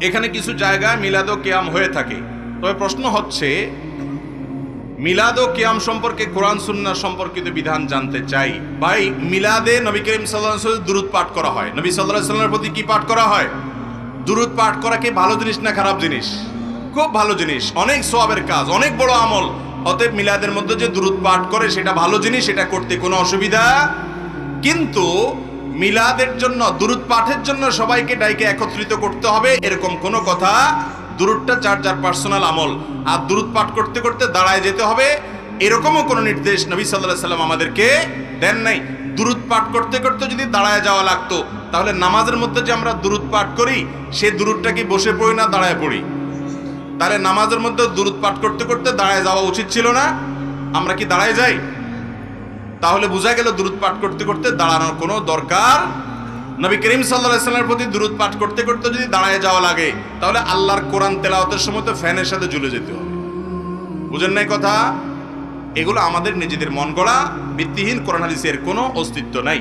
এখানে কিছু জায়গায় মিলাদ ও কেয়াম হয়ে থাকে। তবে প্রশ্ন হচ্ছে, মিলাদ ও কেয়াম সম্পর্কে কোরআন সুন্নাহ সম্পর্কিত বিধান জানতে চাই। ভাই, মিলাদে নবী করিম সাল্লাহ দুরুদ পাঠ করা হয়। নবী সাল্লাহ সাল্লামের প্রতি কি পাঠ করা হয়? দুরুদ পাঠ করা কি ভালো জিনিস না খারাপ জিনিস? খুব ভালো জিনিস, অনেক সোয়াবের কাজ, অনেক বড় আমল। অতএব মিলাদের মধ্যে যে দুরুদ পাঠ করে সেটা ভালো জিনিস এটা করতে কোনো অসুবিধা। কিন্তু মিলাদের জন্য, দুরুদ পাঠের জন্য সবাইকে ডাইকে একত্রিত করতে হবে। এরকম কোনো কথা, দুরুদটা যার যার পার্সোনাল আমল। আর দুরুদ পাঠ করতে করতে দাঁড়ায় যেতে হবে। এরকমও কোনো নির্দেশ নবী সাল্লাহ সাল্লাম আমাদেরকে দেন নাই। দুরুদ পাঠ করতে করতে যদি দাঁড়ায় যাওয়া লাগতো, তাহলে নামাজের মধ্যে যে আমরা দুরুদ পাঠ করি, সে দুরুদটা কি বসে পড়ি না দাঁড়ায় পড়ি? তাহলে নামাজের মধ্যে দুরুদ পাঠ করতে করতে দাঁড়ায় যাওয়া উচিত ছিল না? আমরা কি দাঁড়ায় যাই? তাহলে বোঝা গেল দূরত পাঠ করতে করতে দাঁড়ানোর কোনো দরকার নবী করিম সাল্লাহ সাল্লামের প্রতি দূরত পাঠ করতে করতে যদি দাঁড়ায় যাওয়া লাগে, তাহলে আল্লাহর কোরআন তেলাওতের সময় তো ফ্যানের সাথে ঝুলে যেতে হবে। বুঝেন নাই কথা? এগুলো আমাদের নিজেদের মন গড়া ভিত্তিহীন কোরআন হাদিসের কোনো অস্তিত্ব নাই।